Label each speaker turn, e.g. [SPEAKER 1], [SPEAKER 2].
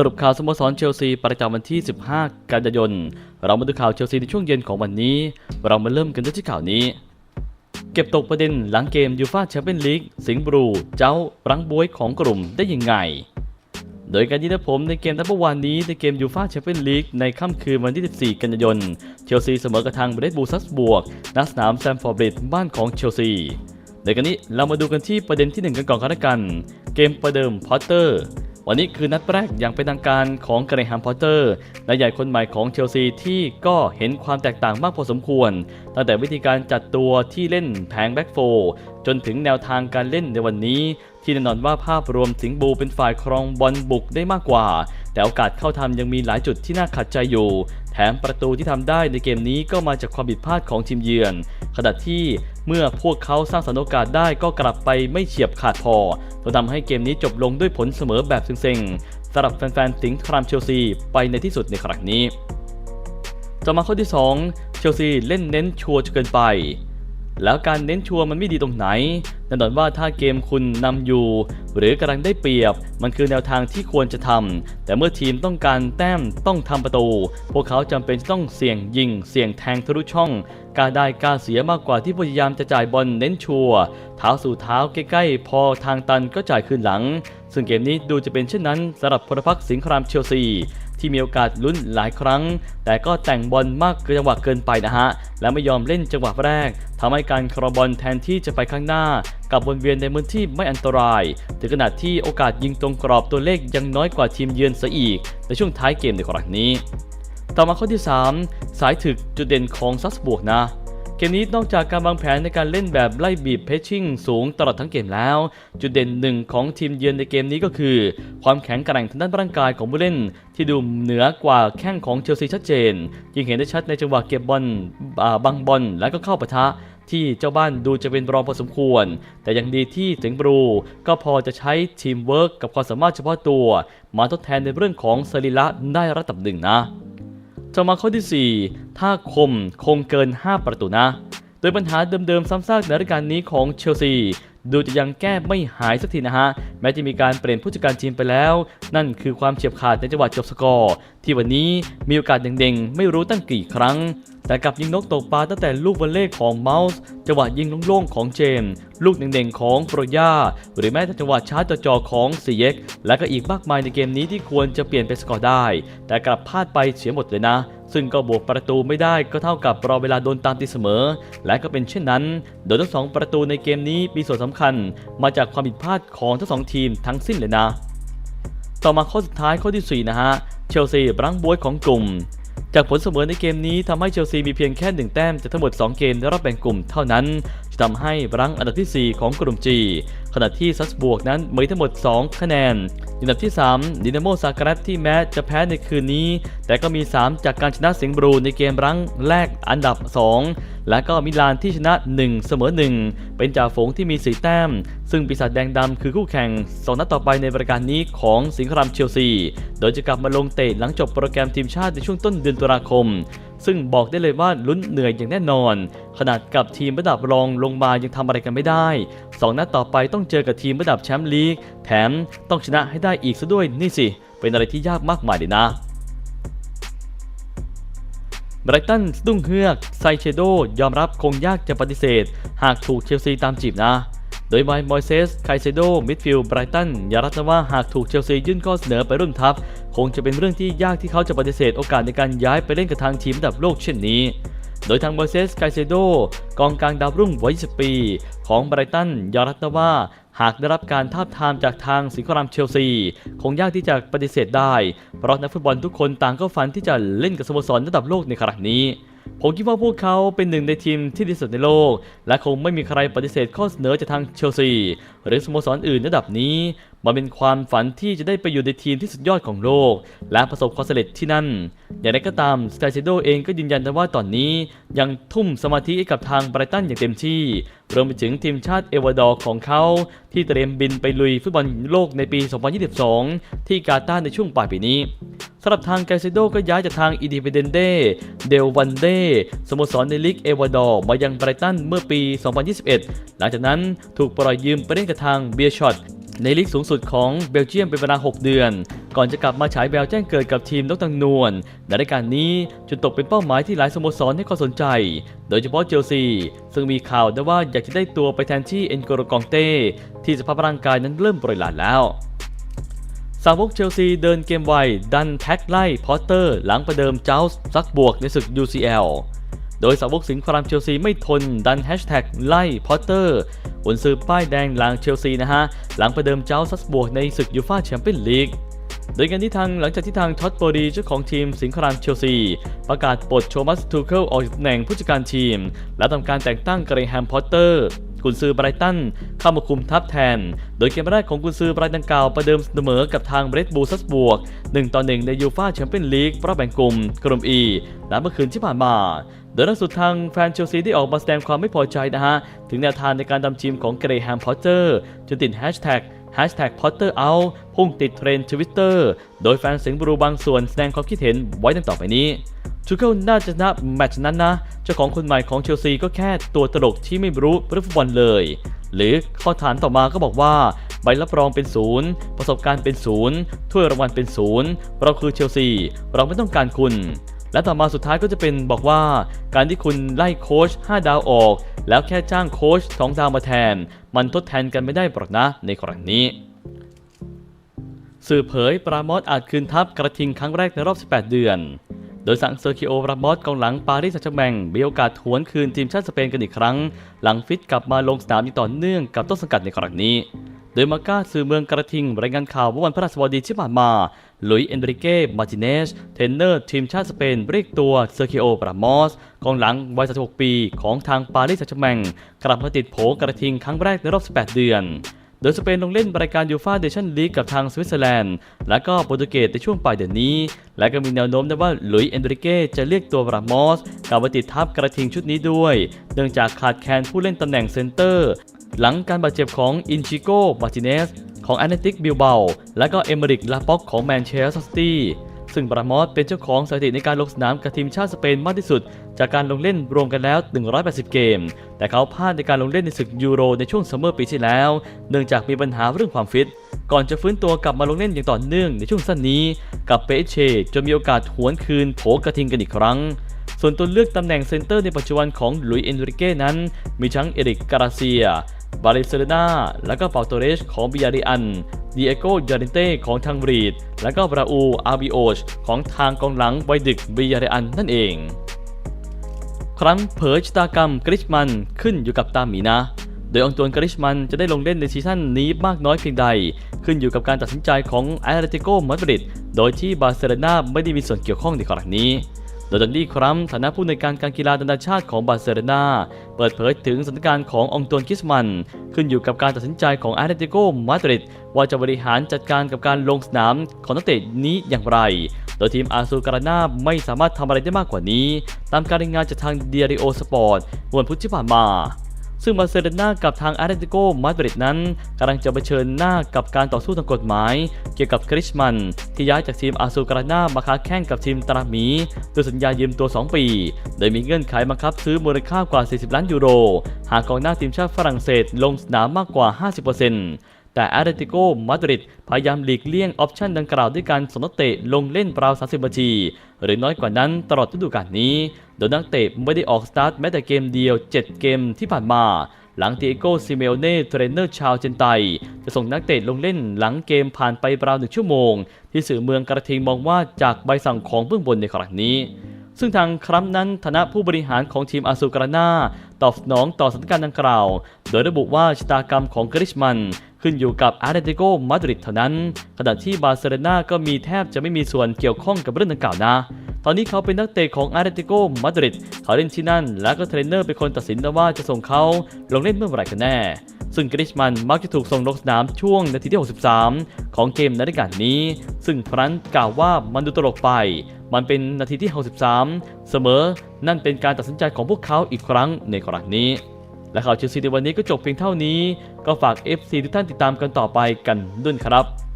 [SPEAKER 1] สรุปข่าวสโมสรเชลซีประจำวันที่ 15 กันยายน เรามาดูข่าวเชลซีในช่วงเย็นของวันนี้ เรามาเริ่มกันด้วยที่ข่าวนี้ เก็บตกประเด็นหลังเกมยูฟาแชมเปี้ยนลีกสิงห์บลูเจ้ารังบวยของกลุ่มได้ยังไง โดยการยิงได้ผมในเกมนัดเมื่อวานนี้ในเกมยูฟาแชมเปี้ยนลีกในค่ำคืนวันที่ 14 กันยายน เชลซีเสมอกับทางเบรดบูซัสบวกณสนามแซมฟอร์บริดจ์บ้านของเชลซีในกันนี้เรามาดูกันที่ประเด็นที่ 1 กันก่อนกันะกัน เกมประเดิมพอตเตอร์ วันนี้คือนัดแรกอย่างเป็นทางการของเกรแฮมพอตเตอร์นายใหญ่คนใหม่ของเชลซีที่ก็เห็นความแตกต่างมากพอสมควร ตั้งแต่วิธีการจัดตัวที่เล่นแผงแบ็กโฟร์จนถึงแนวทางการเล่นในวันนี้ ที่แน่นอนว่าภาพรวมสิงบูเป็นฝ่ายครองบอลบุกได้มากกว่า แต่โอกาสเข้าทำยังมีหลายจุดที่น่าขัดใจอยู่ แถมประตูที่ทำได้ในเกมนี้ก็มาจากความผิดพลาดของทีมเยือน ขณะที่เมื่อพวกเขาสร้างสรรค์โอกาสได้ก็กลับไปไม่เฉียบขาดพอจนทำให้เกมนี้จบลงด้วยผลเสมอแบบเซ็งๆสำหรับแฟนๆสิงห์ครามเชลซีไปในที่สุดในครั้งนี้ ต่อมาข้อที่ 2 เชลซีเล่นเน้นชัวร์จนเกินไป แล้วการเน้นชัวร์มันไม่ดีตรงไหนแน่นอนว่าถ้าเกมคุณนำอยู่ หรือกำลังได้เปรียบ มันคือแนวทางที่ควรจะทำแต่เมื่อทีมต้องการแต้มต้องทำประตู พวกเขาจำเป็นต้องเสี่ยงยิง เสี่ยงแทงทะลุช่องกล้าได้กล้าเสียมากกว่าที่พยายามจะจ่ายบอลเน้นชัวร์เท้าสู่เท้าใกล้ๆ พอทางตันก็จ่ายคืนหลัง ซึ่งเกมนี้ดูจะเป็นเช่นนั้นสำหรับพลพรรคสิงห์ครามเชลซี ที่มีโอกาสลุ้นหลายครั้ง แต่ก็แต่งบอลมากเกินจังหวะเกินไปนะฮะ และไม่ยอมเล่นจังหวะแรกทำให้การครอบอลแทนที่จะไปข้างหน้ากับวนเวียนในพื้นที่ไม่อันตราย ถึงขนาดที่โอกาสยิงตรงกรอบตัวเลขยังน้อยกว่าทีมเยือนซะอีก ในช่วงท้ายเกมในครั้งนี้ ต่อมาข้อที่ 3 สายถึกจุดเด่นของซัสบวกนะ เกมนี้นอกจากการวางแผนในการเล่นแบบไล่บีบเพชชิ่งสูงตลอดทั้งเกมแล้ว จุดเด่นหนึ่งของทีมเยือนในเกมนี้ก็คือ ความแข็งแกร่งทางด้านร่างกายของผู้เล่น ที่ดูเหนือกว่าแข้งของเชลซีชัดเจน ยิ่งเห็นได้ชัดในจังหวะเก็บบอลบังบอลและก็เข้าปะทะที่เจ้าบ้านดูจะเป็นรองพอสมควร แต่ยังดีที่สิงบรูก็พอจะใช้ทีมเวิร์กกับความสามารถเฉพาะตัว มาทดแทนในเรื่องของสรีระได้ระดับหนึ่งนะ ต่อมาข้อที่ 4 ถ้าคมคงเกิน 5 ประตูนะ โดยปัญหาเดิมๆซ้ำซากในรายการนี้ของเชลซีดูจะยังแก้ไม่หายสักทีนะฮะ แม้จะมีการเปลี่ยนผู้จัดการทีมไปแล้ว นั่นคือความเฉียบขาดในจังหวะจบสกอร์ ที่วันนี้มีโอกาสเด่งๆ ไม่รู้ตั้งกี่ครั้ง แต่กลับยิงนกตกปลาตั้งแต่ลูกวอลเล่ของเมาส์จังหวะยิงโล่งๆของเจม ลูกเด่งๆของโปรยาหรือแม้แต่จังหวะชาร์จจอของซีเย็กและก็อีกมากมายในเกมนี้ที่ควรจะเปลี่ยนเป็นสกอร์ได้ แต่กลับพลาดไปเสียหมดเลยนะ ซึ่งก็บวกประตูไม่ได้ก็เท่ากับรอเวลาโดนตามตีเสมอ และก็เป็นเช่นนั้น โดยทั้งสองประตูในเกมนี้มีส่วนสำคัญ มาจากความผิดพลาดของทั้งสองทีมทั้งสิ้นเลยนะ ต่อมาข้อสุดท้ายข้อที่4นะฮะเชลซีรั้งบวยของกลุ่มจากผลเสมอในเกมนี้ทำให้เชลซีมีเพียงแค่1แต้มจากทั้งหมด 2 เกมในรอบแบ่งกลุ่มเท่านั้นจะทำให้รั้งอันดับทีสี่4 ของกลุ่ม G ขณะที่ซัสบวกนั้นมีทั้งหมด 2 คะแนนอันดับที่ 3 ดินาโมซาการ์ที่แม้จะแพ้ในคืนนี้ แต่ก็มี 3 จากการชนะสิงห์บรูในเกมรั้งแรกอันดับ 2 และก็มิลานที่ชนะ 1 เสมอ 1 เป็นจ่าฝูงที่มี4แต้ม ซึ่งปีศาจแดงดำคือคู่แข่ง 2 นัดต่อไปในรายการนี้ของสิงครามเชลซี โดยจะกลับมาลงเตะหลังจบโปรแกรมทีมชาติในช่วงต้นเดือนตุลาคม ซึ่งบอกได้เลยว่าลุ้นเหนื่อยอย่างแน่นอน ขนาดกับทีมระดับรองลงมายังทำอะไรกันไม่ได้ 2 นัดต่อไปต้องเจอกับทีมระดับแชมป์ลีก แถมต้องชนะให้ได้อีกซะด้วยนี่สิ เป็นอะไรที่ยากมากมายเลยนะไบรตันสะดุ้งเฮือกไซเชโดยอมรับคงยากจะปฏิเสธ หากถูกเชลซีตามจีบนะ โดยไมค์มอยเซส ไคเซโด มิดฟิลด์ ไบรตันยอมรับนะว่าหากถูกเชลซียื่นข้อเสนอไปรุ่นทัพ คงจะเป็นเรื่องที่ยากที่เขาจะปฏิเสธโอกาสในการย้ายไปเล่นกับทางทีมระดับโลกเช่นนี้ โดยทางมอยเซส ไคเซโด กองกลางดาวรุ่งวัย20ปี ของไบรตันยอรับนะว่าหากได้รับการทาบทามจากทางสิงคโปร์เชลซี คงยากที่จะปฏิเสธได้ เพราะนักฟุตบอลทุกคนต่างก็ฝันที่จะเล่นกับสโมสรระดับโลกในครั้งนี้ ผมคิดว่าพวกเขาเป็นหนึ่งในทีมที่ดีสุดในโลก และคงไม่มีใครปฏิเสธข้อเสนอจากทางเชลซี หรือสโมสรอื่นระดับนี้มันเป็นความฝันที่จะได้ไปอยู่ในทีมที่สุดยอดของโลก และประสบความสำเร็จที่นั่น อย่างไรก็ตามสไตเซโดเองก็ยืนยันว่าตอนนี้ยังทุ่มสมาธิให้กับทางไบรตันอย่างเต็มที่ รวมไปถึงทีมชาติเอวาดอร์ของเขาที่เตรียมบินไปลุยฟุตบอลโลกในปี 2022 ที่กาตาร์ในช่วงปลายปีนี้สำหรับทางไกเซโดก็ย้ายจากทางอินดิเพเดนเดเดลวันเดสโมสรในลีกเอวาดอร์มายังไบรตันเมื่อปี 2021 หลังจากนั้นถูกปล่อยยืมไปเล่นกับทางเบียร์ช็อต ในลีกสูงสุดของเบลเยียมเป็นเวลา 6 เดือน ก่อนจะกลับมาฉายแววแจ้งเกิดกับทีมนกตังนวลในรายการนี้จนตกเป็นเป้าหมายที่หลายสโมสรให้ความสนใจ โดยเฉพาะเชลซี ซึ่งมีข่าวได้ว่าอยากจะได้ตัวไปแทนที่เอ็นโกโรกองเต้ที่สภาพร่างกายนั้นเริ่มปรอยหลาแล้วสาวกเชลซีเดินเกมไวดันแท็กไล่พอตเตอร์ หลังประเดิมเจ้าซักบวกในศึก UCL โดยสาวกสิงห์ครามเชลซีไม่ทนดันแฮชแท็กไล่พอตเตอร์บนซื้อป้ายแดงหลังเชลซีนะฮะ หลังประเดิมเจ้าซัสบวกในศึกยูฟ่าแชมเปี้ยนลีก โดยกันที่ทางหลังจากที่ทางท็อตโบดีเจ้าของทีมสิงห์ครามเชลซี ประกาศปลดโชมัสทูเคิลออกจากตำแหน่งผู้จัดการทีม และทำการแต่งตั้งเกรแฮมพอตเตอร์กุนซือไบรตันเข้ามาคุมทัพแทน โดยเกมแรกของกุนซือไบรตันกล่าวประเดิมเสมอกับทางเบรดบูซัสบวก1ต่อ1ในยูฟาแชมเปี้ยนลีกรอบแบ่งกลุ่มกลุ่ม E และเมื่อคืนที่ผ่านมา โดยล่าสุดทางแฟนเชลซีได้ออกมาแสดงความไม่พอใจนะฮะ ถึงแนวทางในการดำทีมของเกรแฮมพอตเตอร์จนติดแฮชแท็ก Hashtag Potter Out พุ่งติดเทรนด์ทวิตเตอร์โดยแฟนสิงห์บรูบางส่วนแสดงความคิดเห็นไว้ดังต่อไปนี้ทูเคิลน่าจะชนะแมตช์นั้นนะ เจ้าของคนใหม่ของเชลซีก็แค่ตัวตลกที่ไม่รู้เรื่องฟุตบอลเลย หรือข้อฐานต่อมาก็บอกว่า ใบรับรองเป็นศูนย์ประสบการณ์เป็นศูนย์ถ้วยรางวัลเป็นศูนย์เราคือเชลซี เราไม่ต้องการคุณ และต่อมาสุดท้ายก็จะเป็นบอกว่า การที่คุณไล่โค้ช5 ดาวออก แล้วแค่จ้างโค้ช2ดาวมาแทน มันทดแทนกันไม่ได้หรอกนะในกรณีนี้สื่อเผยปราโมทอาจคืนทัพกระทิงครั้งแรกในรอบ 18 เดือน โดยสั่งเซอร์คิโอปราโมทกองหลังปารีสแซงต์แชร์แมงมีโอกาสหวนคืนทีมชาติสเปนกันอีกครั้ง หลังฟิตกลับมาลงสนามอย่างต่อเนื่องกับต้นสังกัดในครั้งนี้ โดยมาก้าสื่อเมืองกระทิงรายงานข่าวว่าวันพฤหัสบดีที่ผ่านมา ลุยเอนริเก้ มาร์ติเนส เทนเนอร์ทีมชาติสเปนเรียกตัวเซอร์คิโอ ปราโมสกองหลังวัย 36 ปีของทางปารีสแซงต์แชร์แมงกลับมาติดโผกระทิงครั้งแรกในรอบ 18 เดือนโดยสเปนลงเล่นรายการยูฟาเดชั่นลีกกับทางสวิตเซอร์แลนด์ และก็โปรตุเกสในช่วงปลายเดือนนี้ และก็มีแนวโน้มนะว่าหลุยส์เอนริเก้จะเรียกตัวรามอสกลับมาติดทัพกระทิงชุดนี้ด้วย เนื่องจากขาดแคลนผู้เล่นตำแหน่งเซนเตอร์ หลังการบาดเจ็บของอินชิโกมาร์ติเนสของแอนเนติกบิลเบาและก็เอเมริกลาป็อกของแมนเชสเตอร์ซิตี้ซึ่งบรามอสเป็นเจ้าของสถิติในการลงสนามกับทีมชาติสเปนมากที่สุด จากการลงเล่นรวมกันแล้ว 180 เกม แต่เขาพลาดในการลงเล่นในศึกยูโรในช่วงซัมเมอร์ปีที่แล้ว เนื่องจากมีปัญหาเรื่องความฟิต ก่อนจะฟื้นตัวกลับมาลงเล่นอย่างต่อเนื่องในช่วงสั้นนี้ กับเปเชจนมีโอกาสหวนคืนโผกระทิงกันอีกครั้ง ส่วนตัวเลือกตำแหน่งเซนเตอร์ในปัจจุบันของหลุยส์เอนริเก้นั้น มีทั้งเอริกการาเซีย บาริเซเลนาและก็เปาโตเรสของบิยาริอันดิเอโกยารินเต้ของทางบรีด และก็บราอูอาบิโอชของทางกองหลังไวดึกบิยาริอันนั่นเอง ครั้งเผยชะตากรรมกริชมันขึ้นอยู่กับตาหมีนะโดยองตวนกริชมันจะได้ลงเล่นในซีซั่นนี้มากน้อยเพียงใด ขึ้นอยู่กับการตัดสินใจของแอตเลติโกมาดริดโดยที่บาร์เซโลนาไม่ได้มีส่วนเกี่ยวข้องในกรณีนี้ โดยดอนดี้ครัมฐานะผู้ในวยการการกีฬานานาชาติของบาร์เซโลนาเปิดเผยถึงสถานการณ์ขององตวนกิสมัน ขึ้นอยู่กับการตัดสินใจของแอตเลติโกมาดริดว่าจะบริหารจัดการกับการลงสนามของนักเตะนี้อย่างไร โดยทีมอาซูการานาไม่สามารถทำอะไรได้มากกว่านี้ ตามการรายงานจากทางเดียริโอสปอร์ตวันพุธที่ผ่านมา ซึ่งบาร์เซโลนากับทางอาร์เตติโกมาดริดนั้นกำลังจะเผชิญหน้ากับการต่อสู้ทางกฎหมาย เกี่ยวกับคริชมัน ที่ย้ายจากทีมอาซูการานามาค้าแข่งกับทีมตราหมีด้วยสัญญายืมตัว 2 ปี โดยมีเงื่อนไขบังคับซื้อมูลค่ากว่า 40 ล้านยูโร หากกองหน้าทีมชาติฝรั่งเศสลงสนามมากกว่า 50% แต่อาร์เตติโกมาดริดพยายามหลีกเลี่ยงออปชันดังกล่าวด้วยการสนักเตะลงเล่นราว 30 นาที หรือน้อยกว่านั้นตลอดฤดูกาลนี้ โดยนักเตะไม่ได้ออกสตาร์ทแม้แต่เกมเดียว 7 เกมที่ผ่านมาหลังเตียโกซิเมโอเน่เทรนเนอร์ชาวเจนไต จะส่งนักเตะลงเล่นหลังเกมผ่านไปราวหนึ่งชั่วโมง ที่สื่อเมืองกระทิงมองว่าจากใบสั่งของเบื้องบนในครั้งนี้ ซึ่งทางครัมป์นั้นฐานะผู้บริหารของทีมอาซูการานาตอบสนองต่อสถานการณ์ดังกล่าว โดยระบุว่าชะตากรรมของกริชมัน ขึ้นอยู่กับอาร์เตติโกมาดริดเท่านั้น ขณะที่บาร์เซโลนาก็มีแทบจะไม่มีส่วนเกี่ยวข้องกับเรื่องดังกล่าวนะตอนนี้เขาเป็นนักเตะของอาร์เตติโกมาดริดเขาเล่นที่นั่น และก็เทรนเนอร์เป็นคนตัดสินว่าจะส่งเขาลงเล่นเมื่อไหร่กันแน่ ซึ่งกริชมันมักจะถูกส่งลงสนามช่วงนาทีที่ 63 ของเกมในรายการนี้ ซึ่งฟรันต์กล่าวว่ามันดูตลกไป มันเป็นนาทีที่ 63 เสมอ นั่นเป็นการตัดสินใจของพวกเขาอีกครั้งในครั้งนี้ และข่าวเชลซีในวันนี้ก็จบเพียงเท่านี้ ก็ฝาก FC ทุกท่านติดตามกันต่อไปกันด้วยครับ